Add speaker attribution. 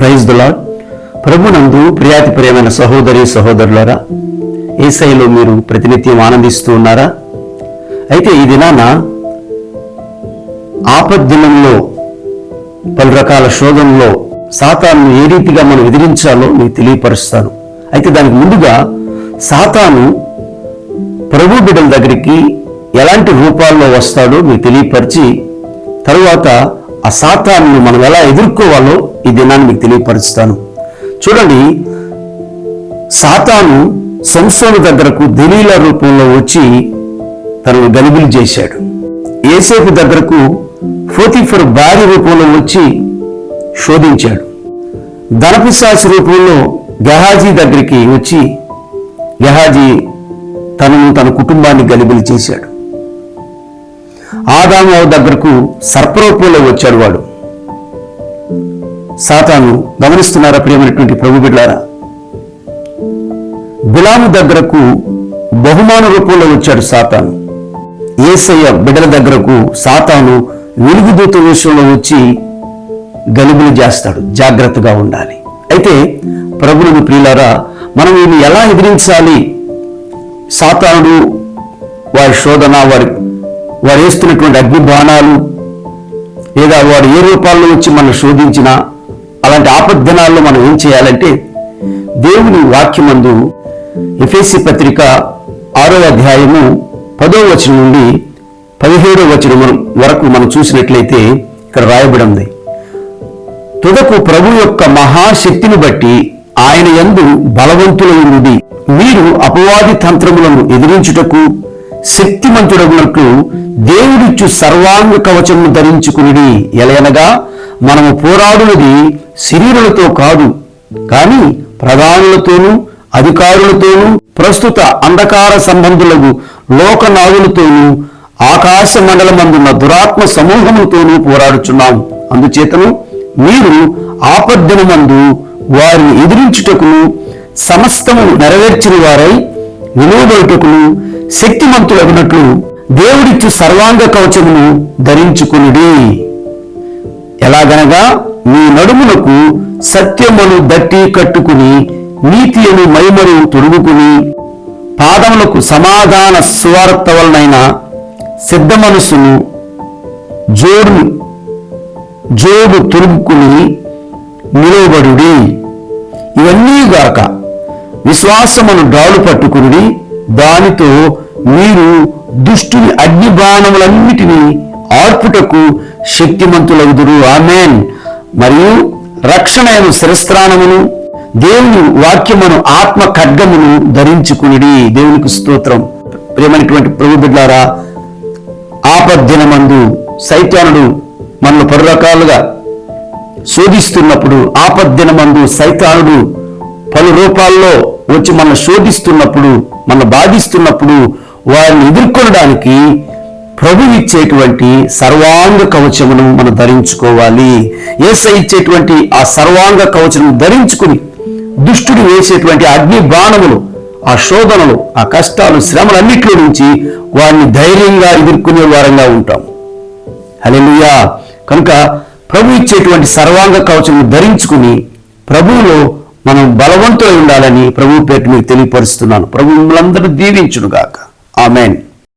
Speaker 1: Praise దులా ప్రభునందు ప్రియాతి ప్రియమైన సహోదరి సహోదరులారా ఏసైలో మీరు ప్రతినిత్యం ఆనందిస్తూ ఉన్నారా? అయితే ఈ దినాన ఆపద్దినంలో పలు రకాల శోధనలో సాతాను ఏ రీతిగా మనం ఎదిరించాలో మీకు తెలియపరుస్తాను. అయితే దానికి ముందుగా సాతాను ప్రభు బిడ్డల దగ్గరికి ఎలాంటి రూపాల్లో వస్తాడో మీకు తెలియపరిచి తరువాత ఆ సాతాన్ని మనం ఎలా ఎదుర్కోవాలో ఈ దినాన్ని మీకు తెలియపరుస్తాను. చూడండి సాతాను సంసోను దగ్గరకు దిలీల రూపంలో వచ్చి తనను గలిబిలి చేశాడు. ఏసేపు దగ్గరకు ఫోతిఫర్ భార్య రూపంలో వచ్చి శోధించాడు. ధనపిశాసి రూపంలో గహాజీ దగ్గరికి వచ్చి గహాజీ తనను తన కుటుంబాన్ని గలిబిలి చేశాడు. ఆదాము దగ్గరకు సర్పరూపంలో వచ్చాడు వాడు. సాతాను గమనిస్తున్నారా ప్రియమైనటువంటి ప్రభు బిడ్డారా బిలాము దగ్గరకు బహుమాన రూపంలో వచ్చాడు సాతాను. ఏసయ్య బిడ్డల దగ్గరకు సాతాను వెలుగుదూత విషయంలో వచ్చి గలుబులు చేస్తాడు జాగ్రత్తగా ఉండాలి. అయితే ప్రభులను ప్రియులారా మనం ఈయన ఎలా ఎదిరించాలి? సాతానుడు వారి శోధన వారి వారు వేస్తున్నటువంటి అగ్ని బాణాలు లేదా వారు ఏ రూపాల్లో వచ్చి మనం శోధించినా అలాంటి ఆపద్దినాల్లో మనం ఏం చేయాలంటే దేవుని వాక్యమందు ఎఫ్ఎస్సి పత్రిక ఆరో అధ్యాయము పదో వచనం నుండి పదిహేడో వచనం వరకు మనం చూసినట్లయితే ఇక్కడ రాయబడి ఉంది. తుదకు ప్రభు యొక్క మహాశక్తిని బట్టి ఆయన యందు బలవంతులై నుండి మీరు అపవాది తంత్రములను ఎదిరించుటకు శక్తిమంతుడగునట్లు దేవుడిచ్చు సర్వాంగ కవచము ధరించుకుని ఎలయనగా మనము పోరాడునది శరీరులతో కాదు కాని ప్రధానులతోనూ అధికారులతోనూ ప్రస్తుత అంధకార సంబంధులకు లోకనాగులతోనూ ఆకాశ మండలమందున్న దురాత్మ సమూహముతోనూ పోరాడుచున్నాము అందుచేతను మీరు ఆపద్దినమందు వారిని ఎదిరించుటకును సమస్తము నెరవేర్చిన వారై విలువబడుటకును శక్తిమంతులగినట్లు దేవుడిచ్చు సర్వాంగ కవచమును ధరించుకునుడి. ఎలాగనగా మీ నడుమునకు సత్యమును దట్టి కట్టుకుని నీతియను మైమరు తొడుగుకుని పాదములకు సమాధాన సువార్త వలనైన సిద్ధ మనస్సును జోడు జోడు తొడుగుకుని నిలవబడుడి. ఇవన్నీ గాక విశ్వాసమును డాలు పట్టుకుని దానితో మీరు దుష్టుని అగ్ని బాణములన్నిటినీ ఆర్పుటకు శక్తిమంతులగుదురు. ఆమెన్. మరియు రక్షణైన శిరస్త్రాణమును దేవుని వాక్యమును ఆత్మ ఖడ్గమును ధరించుకునిడి. దేవునికి స్తోత్రం. ప్రేమైనటువంటి ప్రభు బిడ్డారా ఆపద్దినమందు సైతానుడు మనల్ని పలు రకాలుగా శోధిస్తున్నప్పుడు ఆపద్దినమందు సైతానుడు పలు రూపాల్లో వచ్చి మనం శోధిస్తున్నప్పుడు మన బాధిస్తున్నప్పుడు వారిని ఎదుర్కొనడానికి ప్రభు ఇచ్చేటువంటి సర్వాంగ కవచమును మనం ధరించుకోవాలి. ఏస ఇచ్చేటువంటి ఆ సర్వాంగ కవచము ధరించుకుని దుష్టుడు వేసేటువంటి అగ్ని బాణములు ఆ శోధనలు ఆ కష్టాలు శ్రమలన్నింటిలో నుంచి వారిని ధైర్యంగా ఎదుర్కొనే వారంగా ఉంటాం. హలెలుయా కనుక ప్రభు ఇచ్చేటువంటి సర్వాంగ కవచము ధరించుకుని ప్రభువులో మనం బలవంతులై ఉండాలని ప్రభు పేరు మీకు తెలియపరుస్తున్నాను. ప్రభు మిమ్మల్ని అందరూ దీవించునుగాక. ఆమెన్.